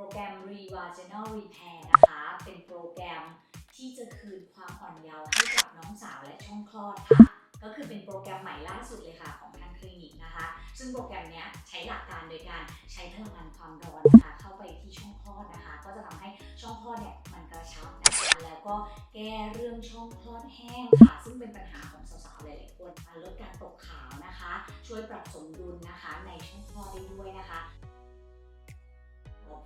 รแกรม Revaginal Repair นะคะ เป็นโปรแกรมที่จะคืนความอ่อนเยาว์ให้กับน้องสาวและช่องคลอดค่ะ ก็คือเป็นโปรแกรมใหม่ล่าสุดเลยค่ะของทางคลินิกนะคะ ซึ่งโปรแกรมเนี้ยใช้หลักการโดยการใช้พลังงานความร้อนนะคะเข้าไปที่ช่องคลอดนะคะ ก็จะทำให้ช่องคลอดเนี่ยมันกระชับนะคะ แล้วก็แก้เรื่องช่องคลอดแห้งค่ะ ซึ่งเป็นปัญหาของสาวๆหลายๆคนลดการตกขาวนะคะ ช่วยปรับสมดุลนะคะในช่องคลอดได้ด้วยนะคะ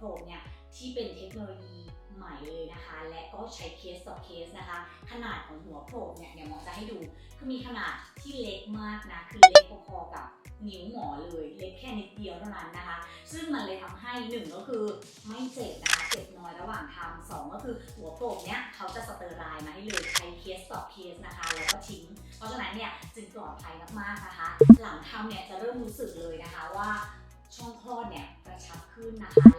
หัวโผล่เนี่ยที่เป็นเทคโนโลยีใหม่เลยนะคะ และก็ใช้เคสต่อเคสนะคะ ขนาดของหัวโผล่เนี่ยเดี๋ยวหมอจะให้ดู คือมีขนาดที่เล็กมากนะ คือเล็กพอๆกับนิ้วหมอเลยเล็กแค่นิดเดียวเท่านั้นนะคะ ซึ่งมันเลยทำให้หนึ่งก็คือไม่เจ็บนะคะเจ็บน้อยระหว่างทำสองก็คือหัวโผล่เนี่ยเขาจะสเตอร์ไลน์มาให้เลยใช้เคสต่อเคสนะคะ แล้วก็ทิ้ง เพราะฉะนั้นเนี่ยจึงปลอดภัยมากๆนะคะ หลังทำเนี่ยจะเริ่มรู้สึกเลยนะคะว่าช่องคลอดเนี่ยกระชับขึ้นนะคะ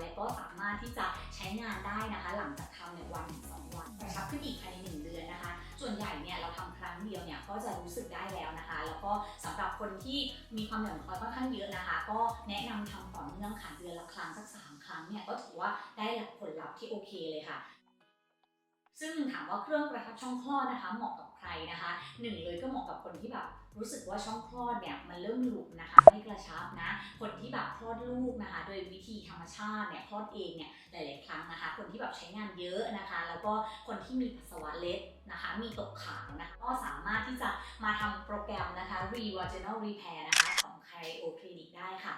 ามารถที่จะใช้งานได้นะคะ หลังจากทำเนี่ยวันถึงสองวันกระชับขึ้นอีกภายในหนึ่งเดือนนะคะ ส่วนใหญ่เนี่ยเราทำครั้งเดียวเนี่ยก็จะรู้สึกได้แล้วนะคะ แล้วก็สำหรับคนที่มีความหย่อนคล้อยค่อนข้างเยอะนะคะ ก็แนะนำทำต่อเนื่องค่ะเดือนละครั้งสักสามครั้งเนี่ยก็ถือว่าได้รับผลลัพธ์ที่โอเคเลยค่ะ ซึ่งถามว่าเครื่องกระชับช่องคลอดนะคะ เหมาะกับใครนะคะหนึ่งเลยก็เหมาะกับคนที่แบบรู้สึกว่าช่องคลอดเนี่ยมันเริ่มหลุดนะคะไม่กระชับนะคนที่แบบคลอดลูกนะคะ โดยวิธีธรรมชาติเนี่ยคลอดเองเนี่ยหลาย ๆ ครั้งนะคะ คนที่แบบใช้งานเยอะนะคะ แล้วก็คนที่มีปัสสาวะเล็ดนะคะ มีตกขาวนะคะก็สามารถที่จะมาทำโปรแกรมนะคะ Revaginal Repair นะคะของ Cryo Clinic ได้ค่ะ